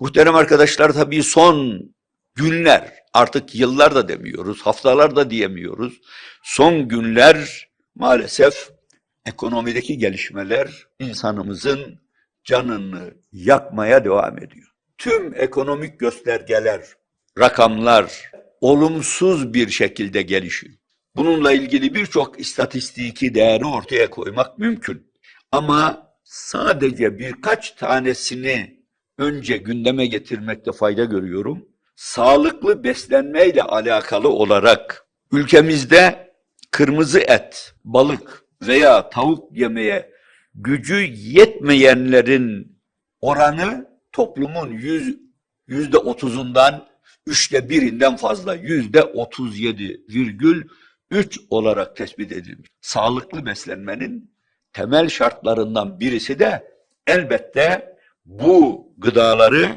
Muhterem arkadaşlar tabii son günler, artık yıllar da demiyoruz, haftalar da diyemiyoruz. Son günler maalesef ekonomideki gelişmeler insanımızın canını yakmaya devam ediyor. Tüm ekonomik göstergeler, rakamlar olumsuz bir şekilde gelişiyor. Bununla ilgili birçok istatistiki değeri ortaya koymak mümkün. Ama sadece birkaç tanesini önce gündeme getirmekte fayda görüyorum. Sağlıklı beslenmeyle alakalı olarak ülkemizde kırmızı et, balık veya tavuk yemeye gücü yetmeyenlerin oranı toplumun yüz, yüzde otuzundan üçte birinden fazla yüzde otuz yedi virgül üç olarak tespit edilmiş. Sağlıklı beslenmenin temel şartlarından birisi de elbette bu gıdaları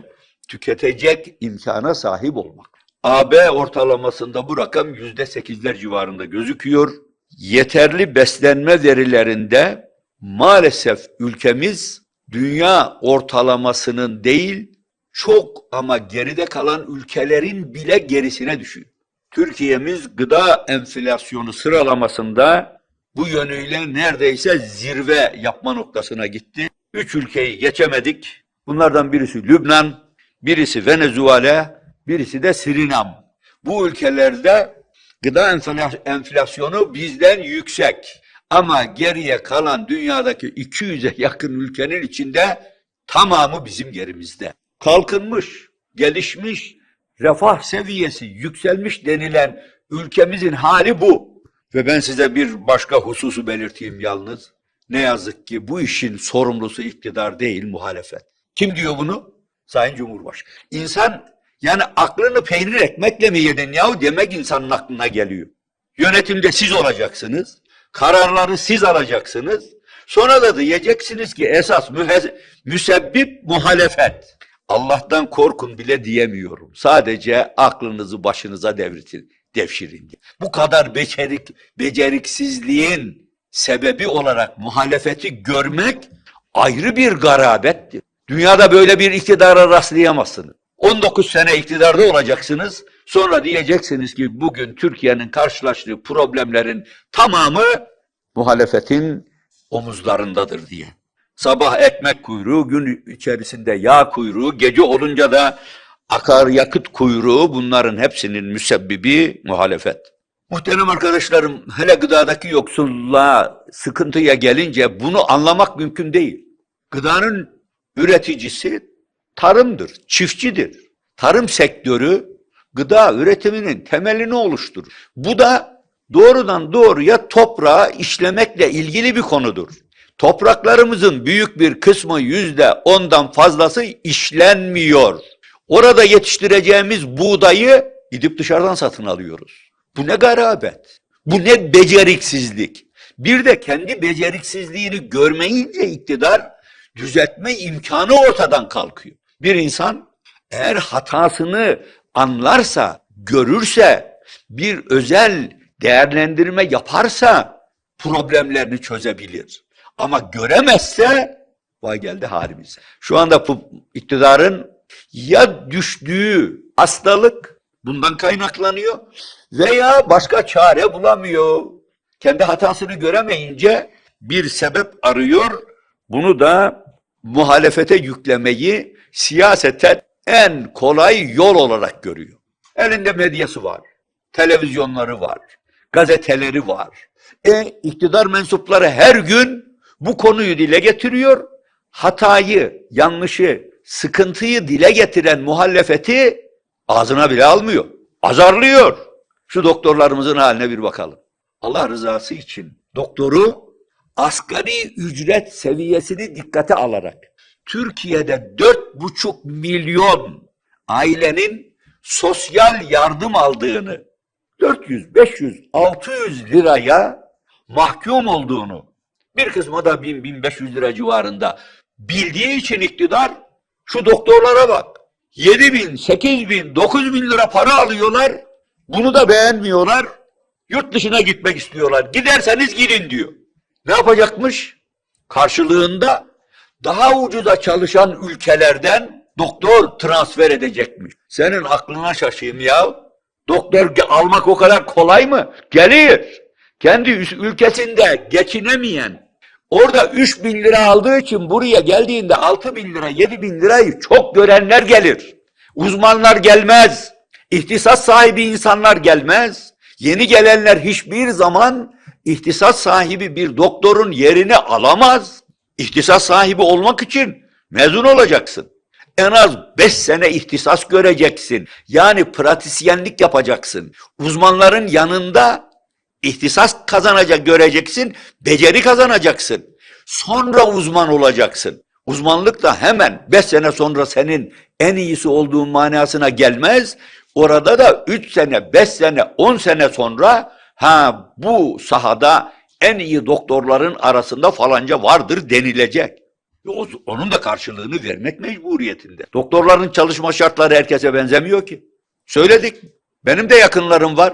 tüketecek imkana sahip olmak. AB ortalamasında bu rakam yüzde sekizler civarında gözüküyor. Yeterli beslenme verilerinde maalesef ülkemiz dünya ortalamasının değil çok ama geride kalan ülkelerin bile gerisine düşüyor. Türkiye'miz gıda enflasyonu sıralamasında bu yönüyle neredeyse zirve yapma noktasına gitti. Üç ülkeyi geçemedik. Bunlardan birisi Lübnan, birisi Venezuela, birisi de Surinam. Bu ülkelerde gıda enfla- enflasyonu bizden yüksek. Ama geriye kalan dünyadaki 200'e yakın ülkenin içinde tamamı bizim gerimizde. Kalkınmış, gelişmiş, refah seviyesi yükselmiş denilen ülkemizin hali bu. Ve ben size bir başka hususu belirteyim yalnız. Ne yazık ki bu işin sorumlusu iktidar değil muhalefet. Kim diyor bunu? Sayın Cumhurbaşkanı. İnsan yani aklını peynir ekmekle mi yedin yahu demek insanın aklına geliyor. Yönetimde siz olacaksınız. Kararları siz alacaksınız. Sonra da diyeceksiniz ki esas müsebbip muhalefet. Allah'tan korkun bile diyemiyorum. Sadece aklınızı başınıza devritin, devşirin. diye. Bu kadar becerik, beceriksizliğin sebebi olarak muhalefeti görmek ayrı bir garabettir. Dünyada böyle bir iktidara rastlayamazsınız. 19 sene iktidarda olacaksınız. Sonra diyeceksiniz ki bugün Türkiye'nin karşılaştığı problemlerin tamamı muhalefetin omuzlarındadır diye. Sabah ekmek kuyruğu, gün içerisinde yağ kuyruğu, gece olunca da akaryakıt kuyruğu bunların hepsinin müsebbibi muhalefet. Muhterem arkadaşlarım, hele gıdadaki yoksulluğa, sıkıntıya gelince bunu anlamak mümkün değil. Gıdanın üreticisi tarımdır, çiftçidir. Tarım sektörü gıda üretiminin temelini oluşturur. Bu da doğrudan doğruya toprağı işlemekle ilgili bir konudur. Topraklarımızın büyük bir kısmı yüzde ondan fazlası işlenmiyor. Orada yetiştireceğimiz buğdayı gidip dışarıdan satın alıyoruz. Bu ne garabet, bu ne beceriksizlik. Bir de kendi beceriksizliğini görmeyince iktidar düzeltme imkanı ortadan kalkıyor. Bir insan eğer hatasını anlarsa, görürse, bir özel değerlendirme yaparsa problemlerini çözebilir. Ama göremezse vay geldi halimize. Şu anda bu iktidarın ya düştüğü hastalık bundan kaynaklanıyor veya başka çare bulamıyor. Kendi hatasını göremeyince bir sebep arıyor. Bunu da muhalefete yüklemeyi siyaseten en kolay yol olarak görüyor. Elinde medyası var, televizyonları var, gazeteleri var. E iktidar mensupları her gün bu konuyu dile getiriyor. Hatayı, yanlışı, sıkıntıyı dile getiren muhalefeti ağzına bile almıyor. Azarlıyor. Şu doktorlarımızın haline bir bakalım. Allah rızası için doktoru asgari ücret seviyesini dikkate alarak Türkiye'de dört buçuk milyon ailenin sosyal yardım aldığını 400, 500, 600 liraya mahkum olduğunu bir kısmı da 1000, 1500 lira civarında bildiği için iktidar şu doktorlara bak. 7 bin, 8 bin, 9 bin lira para alıyorlar. Bunu da beğenmiyorlar. Yurt dışına gitmek istiyorlar. Giderseniz gidin diyor. Ne yapacakmış? Karşılığında daha ucuza çalışan ülkelerden doktor transfer edecekmiş. Senin aklına şaşayım ya. Doktor almak o kadar kolay mı? Gelir. Kendi ülkesinde geçinemeyen, orada 3 bin lira aldığı için buraya geldiğinde 6 bin lira, 7 bin lirayı çok görenler gelir. Uzmanlar gelmez. İhtisas sahibi insanlar gelmez. Yeni gelenler hiçbir zaman ihtisas sahibi bir doktorun yerini alamaz. İhtisas sahibi olmak için mezun olacaksın. En az 5 sene ihtisas göreceksin. Yani pratisyenlik yapacaksın. Uzmanların yanında ihtisas kazanacak göreceksin, beceri kazanacaksın. Sonra uzman olacaksın. Uzmanlık da hemen 5 sene sonra senin en iyisi olduğun manasına gelmez. Orada da 3 sene, 5 sene, 10 sene sonra ha bu sahada en iyi doktorların arasında falanca vardır denilecek. Onun da karşılığını vermek mecburiyetinde. Doktorların çalışma şartları herkese benzemiyor ki. Söyledik. Benim de yakınlarım var.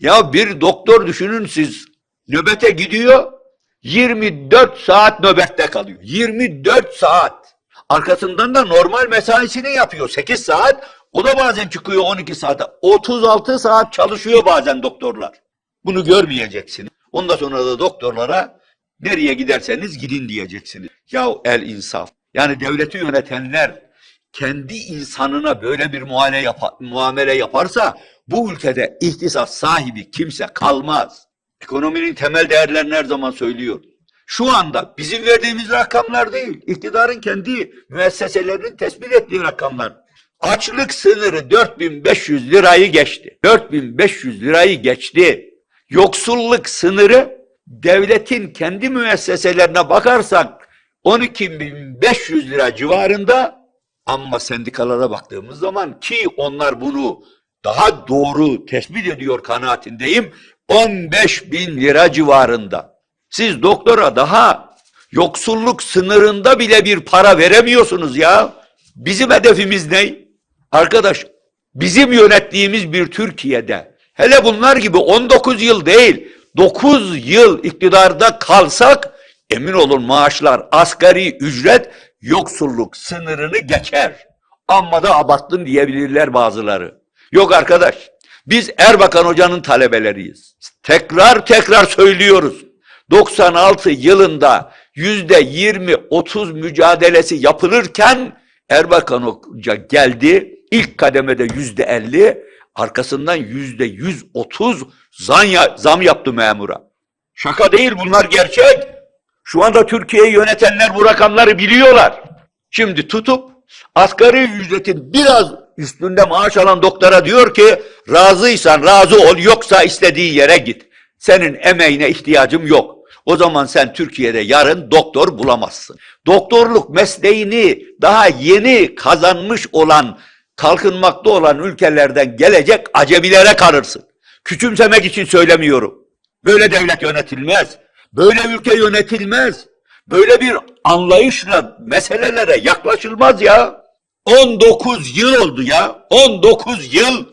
Ya bir doktor düşünün siz. Nöbete gidiyor. 24 saat nöbette kalıyor. 24 saat. Arkasından da normal mesaisini yapıyor. 8 saat. O da bazen çıkıyor 12 saate. 36 saat çalışıyor bazen doktorlar. Bunu görmeyeceksiniz. Ondan sonra da doktorlara nereye giderseniz gidin diyeceksiniz. Ya el insaf. Yani devleti yönetenler kendi insanına böyle bir muamele, yapa- muamele yaparsa bu ülkede ihtisas sahibi kimse kalmaz. Ekonominin temel değerlerini her zaman söylüyor. Şu anda bizim verdiğimiz rakamlar değil, iktidarın kendi müesseselerinin tespit ettiği rakamlar. Açlık sınırı 4500 lirayı geçti. 4500 lirayı geçti. Yoksulluk sınırı devletin kendi müesseselerine bakarsak 12.500 lira civarında ama sendikalara baktığımız zaman ki onlar bunu daha doğru tespit ediyor kanaatindeyim 15 bin lira civarında. Siz doktora daha yoksulluk sınırında bile bir para veremiyorsunuz ya. Bizim hedefimiz ne? Arkadaş bizim yönettiğimiz bir Türkiye'de hele bunlar gibi 19 yıl değil 9 yıl iktidarda kalsak emin olun maaşlar asgari ücret yoksulluk sınırını geçer. Amma da abarttın diyebilirler bazıları. Yok arkadaş biz Erbakan Hoca'nın talebeleriyiz. Tekrar tekrar söylüyoruz. 96 yılında yüzde 20-30 mücadelesi yapılırken Erbakan Hoca geldi. İlk kademede yüzde 50, arkasından yüzde 130 zam, ya- zam yaptı memura. Şaka değil bunlar gerçek. Şu anda Türkiye'yi yönetenler bu rakamları biliyorlar. Şimdi tutup asgari ücretin biraz üstünde maaş alan doktora diyor ki razıysan razı ol yoksa istediği yere git. Senin emeğine ihtiyacım yok. O zaman sen Türkiye'de yarın doktor bulamazsın. Doktorluk mesleğini daha yeni kazanmış olan, kalkınmakta olan ülkelerden gelecek acemilere kalırsın. Küçümsemek için söylemiyorum. Böyle devlet yönetilmez. Böyle ülke yönetilmez. Böyle bir anlayışla meselelere yaklaşılmaz ya. 19 yıl oldu ya. 19 yıl.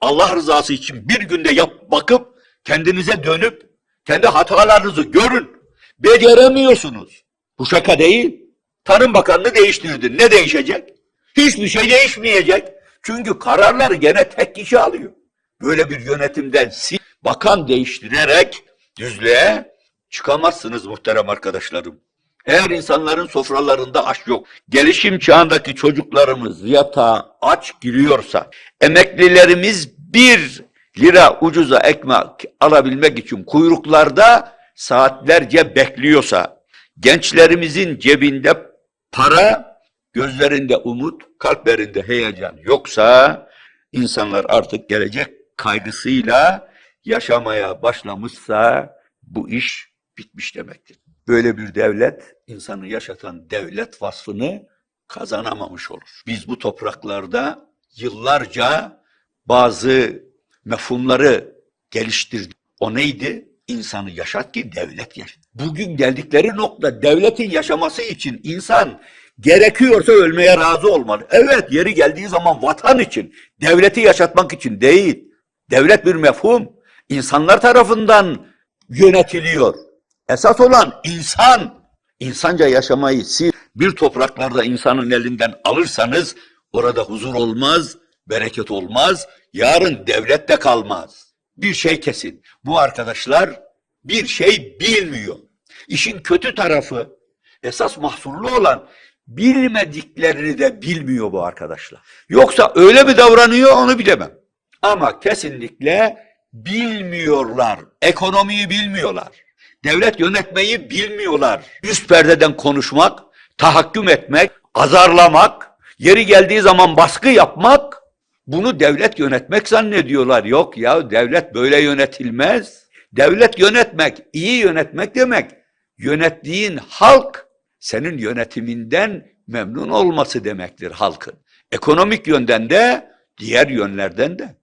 Allah rızası için bir günde yap bakıp kendinize dönüp kendi hatalarınızı görün. Beceremiyorsunuz. Bu şaka değil. Tarım Bakanlığı değiştirdin. Ne değişecek? Hiçbir şey değişmeyecek. Çünkü kararları gene tek kişi alıyor. Böyle bir yönetimden siz bakan değiştirerek düzlüğe çıkamazsınız muhterem arkadaşlarım. Eğer insanların sofralarında aş yok, gelişim çağındaki çocuklarımız yatağa aç giriyorsa, emeklilerimiz bir lira ucuza ekmek alabilmek için kuyruklarda saatlerce bekliyorsa, gençlerimizin cebinde para, gözlerinde umut, kalplerinde heyecan yoksa, insanlar artık gelecek kaygısıyla yaşamaya başlamışsa bu iş bitmiş demektir. Böyle bir devlet, insanı yaşatan devlet vasfını kazanamamış olur. Biz bu topraklarda yıllarca bazı mefhumları geliştirdik. O neydi? İnsanı yaşat ki devlet yaşat. Bugün geldikleri nokta devletin yaşaması için insan gerekiyorsa ölmeye razı olmalı. Evet yeri geldiği zaman vatan için, devleti yaşatmak için değil. Devlet bir mefhum. insanlar tarafından yönetiliyor. Esas olan insan. İnsanca yaşamayı siz bir topraklarda insanın elinden alırsanız Orada huzur olmaz, bereket olmaz, yarın devlet de kalmaz. Bir şey kesin, bu arkadaşlar bir şey bilmiyor. İşin kötü tarafı, esas mahsurlu olan bilmediklerini de bilmiyor bu arkadaşlar. Yoksa öyle mi davranıyor onu bilemem. Ama kesinlikle bilmiyorlar. Ekonomiyi bilmiyorlar. Devlet yönetmeyi bilmiyorlar. Üst perdeden konuşmak, tahakküm etmek, azarlamak, yeri geldiği zaman baskı yapmak, bunu devlet yönetmek zannediyorlar. Yok ya devlet böyle yönetilmez. Devlet yönetmek, iyi yönetmek demek. Yönettiğin halk senin yönetiminden memnun olması demektir halkın. Ekonomik yönden de, diğer yönlerden de.